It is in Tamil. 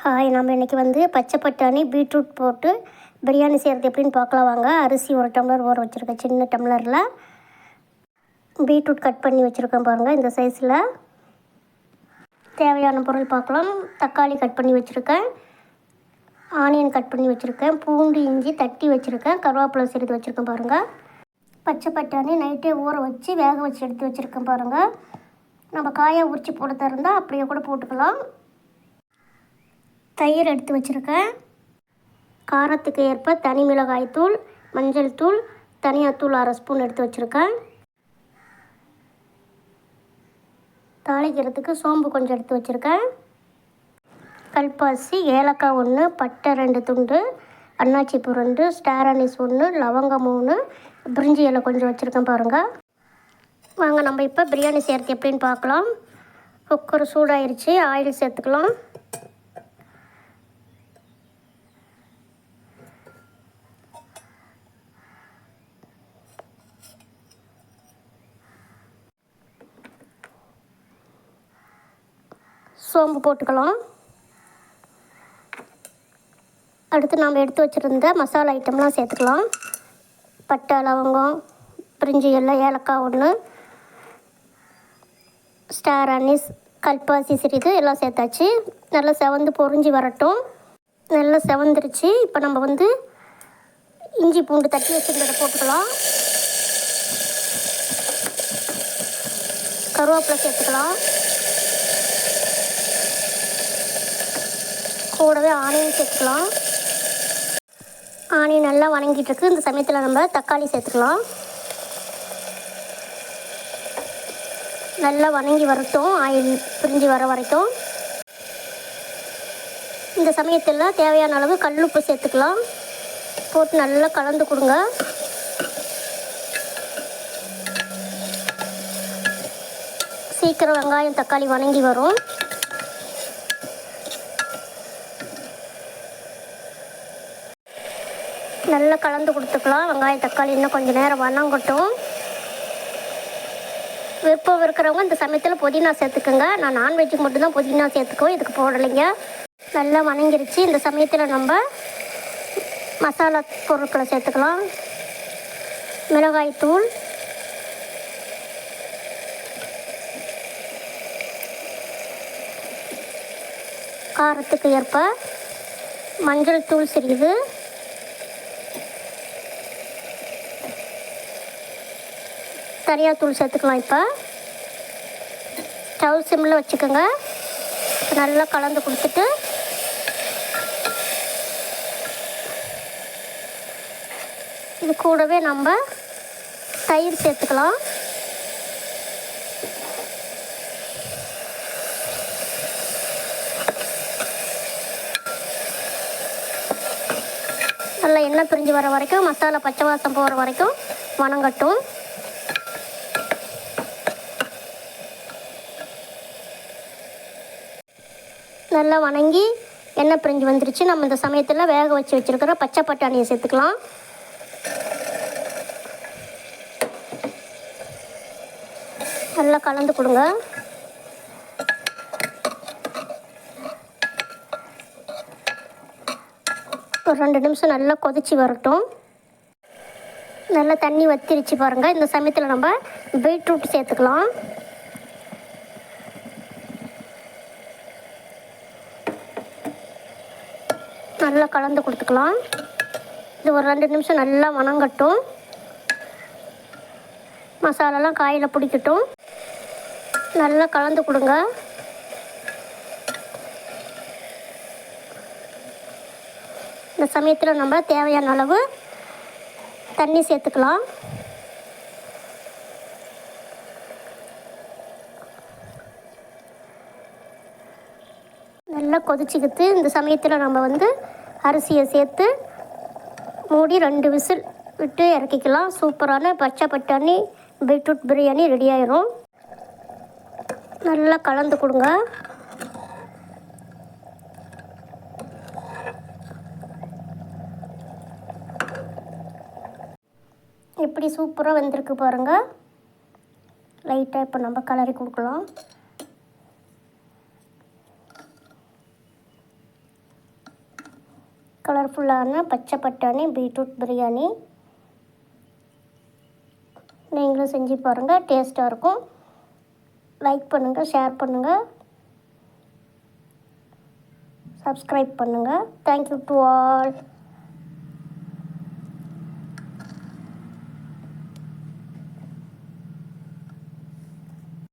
ஹாய் நம்ம இன்றைக்கி வந்து பச்சை பட்டாணி பீட்ரூட் போட்டு பிரியாணி செய்கிறது எப்படின்னு பார்க்கலாம் வாங்க. அரிசி ஒரு டம்ளர் ஊற வச்சுருக்கேன். சின்ன டம்ளரில் பீட்ரூட் கட் பண்ணி வச்சுருக்கேன் பாருங்கள் இந்த சைஸில் தேவையான பொருள் பார்க்கலாம். தக்காளி கட் பண்ணி வச்சுருக்கேன். ஆனியன் கட் பண்ணி வச்சுருக்கேன். பூண்டு இஞ்சி தட்டி வச்சுருக்கேன். கருவேப்பிலை சிறிது வச்சுருக்கேன் பாருங்கள் பச்சை பட்டாணி நைட்டே ஊற வச்சு வேக வச்சு எடுத்து வச்சுருக்கேன் பாருங்கள் நம்ம காயை உரிச்சு போட இருந்தால் அப்படியே கூட போட்டுக்கலாம். தயிர் எடுத்து வச்சுருக்கேன். காரத்துக்கு ஏற்ப தனி மிளகாய் தூள் மஞ்சள் தூள் தனியாத்தூள் அரை ஸ்பூன் எடுத்து வச்சுருக்கேன். தாளிக்கிறதுக்கு சோம்பு கொஞ்சம் எடுத்து வச்சுருக்கேன். கல்பாசி ஏலக்காய் ஒன்று பட்டை ரெண்டு துண்டு அன்னாச்சி பூ ரெண்டு ஸ்டார் அனிஸ் ஒன்று லவங்கம் மூணு பிரிஞ்சி இலை கொஞ்சம் வச்சுருக்கேன் பாருங்கள் வாங்க நம்ம இப்போ பிரியாணி செய்கிறது எப்படின்னு பார்க்கலாம். குக்கர் சூடாயிருச்சு ஆயில் சேர்த்துக்கலாம். சோம்பு போட்டுக்கலாம். அடுத்து நாம் எடுத்து வச்சுருந்த மசாலா ஐட்டம்லாம் சேர்த்துக்கலாம். பட்டை லவங்கம் பிரிஞ்சி எல்லாம் ஏலக்காய் ஒன்று ஸ்டார் அனிஸ் கல்பாசி சிறிது எல்லாம் சேர்த்தாச்சு. நல்லா செவந்து பொறிஞ்சி வரட்டும். நல்லா செவந்துருச்சு. இப்போ நம்ம வந்து இஞ்சி பூண்டு தட்டி வச்சுருந்ததை போட்டுக்கலாம். கருவேப்பிலை சேர்த்துக்கலாம். கூடவே ஆனியன் சேர்த்துக்கலாம். ஆனியன் நல்லா வணங்கிட்டு இருக்கு இந்த சமயத்தில் நம்ம தக்காளி சேர்த்துக்கலாம். நல்லா வணங்கி வரட்டும். ஆயில் பிரிஞ்சு வர வரைக்கும். இந்த சமயத்தில் தேவையான அளவு கல் உப்பு சேர்த்துக்கலாம். போட்டு நல்லா கலந்து கொடுங்க. சீக்கிரம் வெங்காயம் தக்காளி வணங்கி வரும். நல்லா கலந்து கொடுத்துக்கலாம். வெங்காயம் தக்காளி இன்னும் கொஞ்சம் நேரம் வணங்கட்டும். விருப்பம் இருக்கிறவங்க இந்த சமயத்தில் புதினா சேர்த்துக்குங்க. நான் நான்வெஜ்ஜுக்கு மட்டும்தான் புதினா சேர்த்துக்குவோம் இதுக்கு போடலைங்க. நல்லா வணங்கிருச்சு. இந்த சமயத்தில் நம்ம மசாலா பொருட்களை சேர்த்துக்கலாம். மிளகாய் தூள். காரத்துக்கு ஏற்ப மஞ்சள் தூள் சிறிது. தனியாத்தூள் சேர்த்துக்கலாம் இப்போ. ஸ்டவ் சிம்மில் வச்சுக்கோங்க. நல்லா கலந்து கொடுத்துட்டு. இது கூடவே நம்ம தயிர் சேர்த்துக்கலாம். நல்லா எண்ணெய் பிரிஞ்சு வர வரைக்கும் மசாலா பச்சை வாசம் போகிற வரைக்கும் வணங்கட்டும். நல்லா வணங்கி எண்ணெய் பிரிஞ்சு வந்துருச்சு. நம்ம இந்த சமயத்தில் வேக வச்சு வச்சுருக்கிற பச்சை பட்டாணியை சேர்த்துக்கலாம். நல்லா கலந்து கொடுங்க. ஒரு ரெண்டு நிமிஷம் நல்லா கொதிச்சு வரட்டும். நல்லா தண்ணி வத்திருச்சு பாருங்கள் இந்த சமயத்தில் நம்ம பீட்ரூட் சேர்த்துக்கலாம். நல்லா கலந்து கொடுத்துக்கலாம். இது ஒரு ரெண்டு நிமிஷம் நல்லா வணங்கட்டும். மசாலாலாம் காயில் பிடிக்கட்டும். நல்லா கலந்து கொடுங்க. இந்த சமயத்தில் நம்ம தேவையான அளவு தண்ணி சேர்த்துக்கலாம். நல்லா கொதிச்சுக்கிட்டு இந்த சமயத்தில் நம்ம வந்து அரிசியை சேர்த்து மூடி ரெண்டு விசில் விட்டு இறக்கிக்கலாம். சூப்பரான பச்சை பட்டாணி பீட்ரூட் பிரியாணி ரெடி ஆயிரும். நல்லா கலந்து கொடுங்க. எப்படி சூப்பராக வந்திருக்கு பாருங்கள் லைட்டாக இப்போ நம்ம கலரி கொடுக்கலாம். கலர்ஃபுல்லான பச்சை பட்டாணி பீட்ரூட் பிரியாணி நீங்களும் செஞ்சு பாருங்கள் டேஸ்ட்டாக இருக்கும். லைக் பண்ணுங்கள் ஷேர் பண்ணுங்கள் சப்ஸ்கிரைப் பண்ணுங்கள் தேங்க்யூ டு ஆல்